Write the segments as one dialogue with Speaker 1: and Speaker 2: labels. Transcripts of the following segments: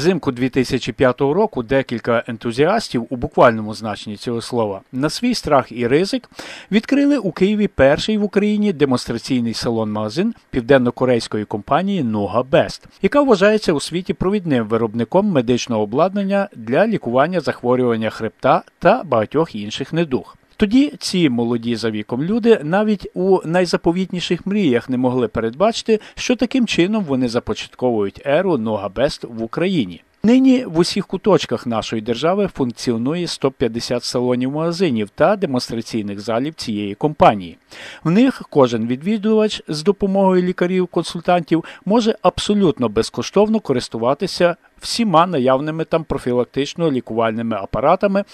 Speaker 1: Взимку 2005 року декілька ентузіастів у буквальному значенні цього слова на свій страх і ризик відкрили у Києві перший в Україні демонстраційний салон-магазин південно-корейської компанії Нога Бест, яка вважається у світі провідним виробником медичного обладнання для лікування захворювання хребта та багатьох інших недуг. Тоді ці молоді за віком люди навіть у найзаповітніших мріях не могли передбачити, що таким чином вони започатковують еру Нога Бест в Україні. Нині в усіх куточках нашої держави функціонує 150 салонів магазинів та демонстраційних залів цієї компанії. В них кожен відвідувач з допомогою лікарів-консультантів може абсолютно безкоштовно користуватися всіма наявними там профілактично-лікувальними апаратами,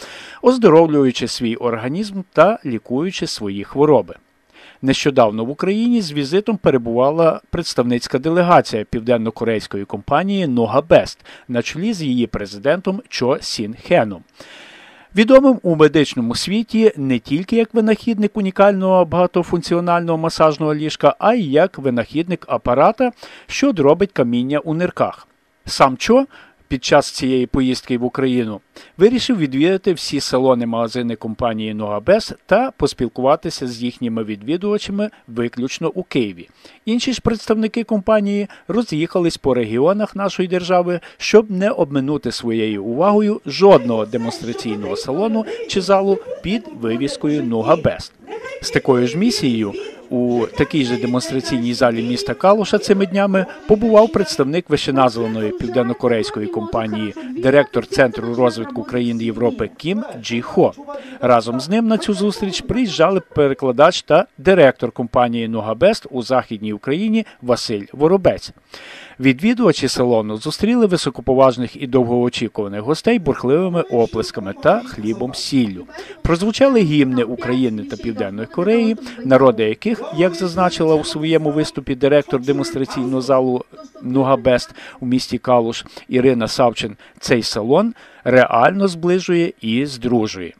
Speaker 1: оздоровлюючи свій організм та лікуючи свої хвороби. Нещодавно в Україні з візитом перебувала представницька делегація південно-корейської компанії Нога Бест на чолі з її президентом Чо Сін Хеном. Відомим у медичному світі не тільки як винахідник унікального багатофункціонального масажного ліжка, а й як винахідник апарата, що дробить каміння у нирках. Сам Чо під час цієї поїздки в Україну вирішив відвідати всі салони магазини компанії Ногабес та поспілкуватися з їхніми відвідувачами виключно у Києві. Інші ж представники компанії роз'їхались по регіонах нашої держави, щоб не обминути своєю увагою жодного демонстраційного салону чи залу під вивіскою Ногабест. З такою ж місією у такій же демонстраційній залі міста Калуша цими днями побував представник вищеназваної південнокорейської компанії, директор Центру розвитку країн Європи Кім Джі Хо. Разом з ним на цю зустріч приїжджали перекладач та директор компанії Ногабест у Західній Україні Василь Воробець. Відвідувачі салону зустріли високоповажних і довгоочікуваних гостей бурхливими оплесками та хлібом сіллю. Прозвучали гімни України та Південної Кореї, народи яких, як зазначила у своєму виступі директор демонстраційного залу Нугабест у місті Калуш Ірина Савчин, цей салон реально зближує і здружує.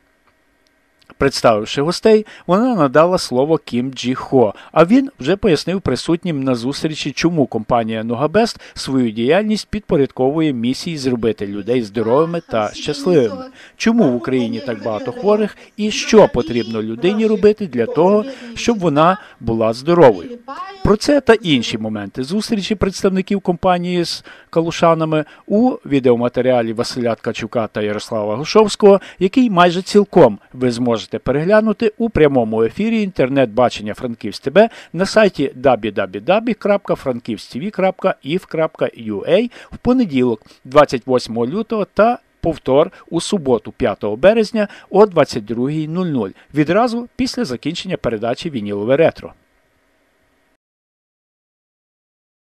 Speaker 1: Представивши гостей, вона надала слово Кім Джі Хо, а він вже пояснив присутнім на зустрічі, чому компанія Ногабест свою діяльність підпорядковує місії зробити людей здоровими та щасливими. Чому в Україні так багато хворих і що потрібно людині робити для того, щоб вона була здоровою? Про це та інші моменти зустрічі представників компанії з калушанами у відеоматеріалі Василя Ткачука та Ярослава Гушовського, який майже цілком ви зможете переглянути у прямому ефірі інтернет-бачення Франківськ ТБ на сайті www.frankivstv.if.ua в понеділок, 28 лютого та Повтор у суботу, 5 березня о 22.00, відразу після закінчення передачі Вінілове ретро.